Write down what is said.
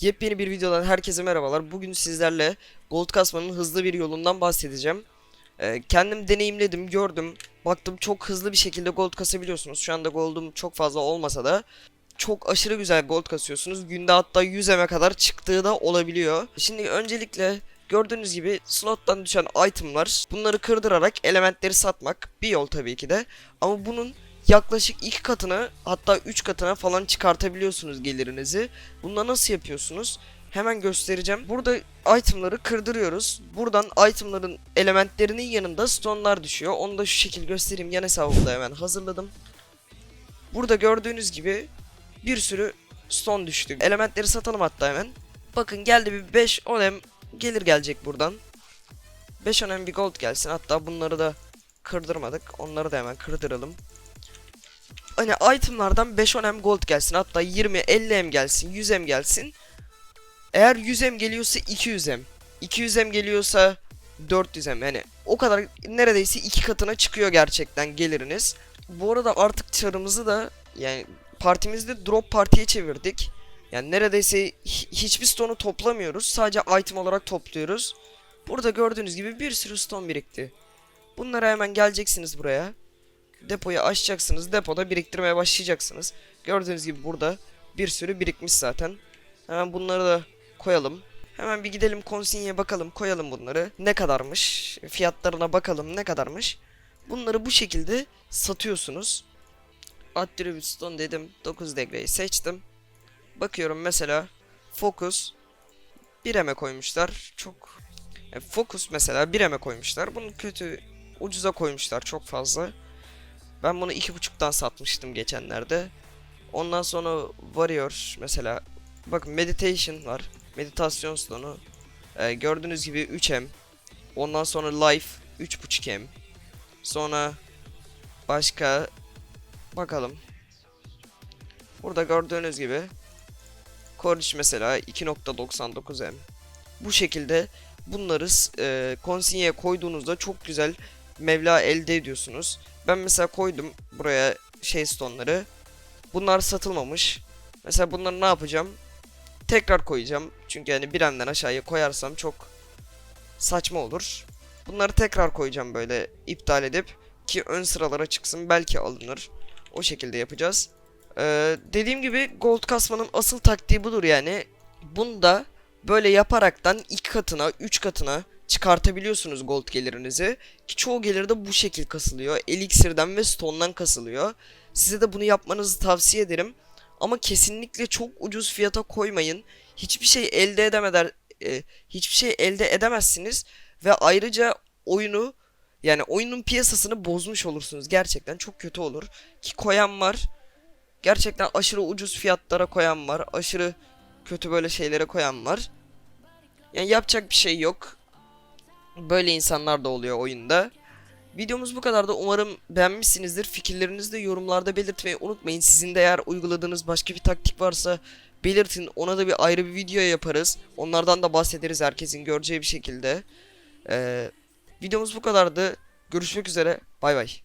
Yepyeni bir videodan herkese merhabalar. Bugün sizlerle gold kasmanın hızlı bir yolundan bahsedeceğim. Ee, kendim deneyimledim, gördüm. Baktım çok hızlı bir şekilde gold kasabiliyorsunuz. Şu anda gold'um çok fazla olmasa da çok aşırı güzel gold kasıyorsunuz. Günde hatta 100'eme kadar çıktığı da olabiliyor. Şimdi öncelikle gördüğünüz gibi slottan düşen itemlar bunları kırdırarak elementleri satmak bir yol tabii ki de. Ama bunun yaklaşık iki katına hatta üç katına falan çıkartabiliyorsunuz gelirinizi. Bunda nasıl yapıyorsunuz? Hemen göstereceğim. Burada itemları kırdırıyoruz. Buradan itemların elementlerinin yanında stone'lar düşüyor. Onu da şu şekil göstereyim. Yan hesabımda hemen hazırladım. Burada gördüğünüz gibi bir sürü stone düştü. Elementleri satalım hatta hemen. Bakın geldi bir 5 onem gelir gelecek buradan. 5 onem bir gold gelsin. Hatta bunları da kırdırmadık. Onları da hemen kırdıralım. Hani itemlardan 5 onem gold gelsin. Hatta 20 50 em gelsin. 100 em gelsin. Eğer 100 em geliyorsa 200 em. 200 em geliyorsa 400 em. Yani o kadar neredeyse iki katına çıkıyor gerçekten geliriniz. Bu arada artık çarımızı da yani partimizde drop partiye çevirdik. Yani neredeyse hi- hiçbir stone'u toplamıyoruz. Sadece item olarak topluyoruz. Burada gördüğünüz gibi bir sürü stone birikti. Bunlara hemen geleceksiniz buraya. Depoyu açacaksınız. Depoda biriktirmeye başlayacaksınız. Gördüğünüz gibi burada bir sürü birikmiş zaten. Hemen bunları da koyalım. Hemen bir gidelim konsinyeye bakalım koyalım bunları. Ne kadarmış? Fiyatlarına bakalım ne kadarmış. Bunları bu şekilde satıyorsunuz. Attribute Stone dedim. 9 degreyi seçtim. Bakıyorum mesela Focus 1 koymuşlar. Çok e, Focus mesela 1 koymuşlar. Bunu kötü ucuza koymuşlar çok fazla. Ben bunu 2.5'tan satmıştım geçenlerde. Ondan sonra Warrior mesela bakın Meditation var. Meditasyon stonu. Ee, gördüğünüz gibi 3M. Ondan sonra Life 3.5M. Sonra başka bakalım. Burada gördüğünüz gibi Courage mesela 2.99M. Bu şekilde bunları e, konsinyeye koyduğunuzda çok güzel mevla elde ediyorsunuz. Ben mesela koydum buraya şey stoneları. Bunlar satılmamış. Mesela bunları ne yapacağım? Tekrar koyacağım. Çünkü yani bir enden aşağıya koyarsam çok saçma olur. Bunları tekrar koyacağım böyle iptal edip ki ön sıralara çıksın belki alınır. O şekilde yapacağız. Ee, dediğim gibi gold kasmanın asıl taktiği budur yani. Bunda böyle yaparaktan iki katına, üç katına çıkartabiliyorsunuz gold gelirinizi. Ki çoğu gelir de bu şekil kasılıyor. Elixir'den ve stone'dan kasılıyor. Size de bunu yapmanızı tavsiye ederim. Ama kesinlikle çok ucuz fiyata koymayın. Hiçbir şey elde edemeder e, hiçbir şey elde edemezsiniz ve ayrıca oyunu yani oyunun piyasasını bozmuş olursunuz. Gerçekten çok kötü olur. Ki koyan var. Gerçekten aşırı ucuz fiyatlara koyan var. Aşırı kötü böyle şeylere koyan var. Yani yapacak bir şey yok. Böyle insanlar da oluyor oyunda. Videomuz bu kadar da umarım beğenmişsinizdir. Fikirlerinizi de yorumlarda belirtmeyi unutmayın. Sizin de eğer uyguladığınız başka bir taktik varsa belirtin. Ona da bir ayrı bir video yaparız. Onlardan da bahsederiz herkesin göreceği bir şekilde. Ee, videomuz bu kadardı. Görüşmek üzere. Bay bay.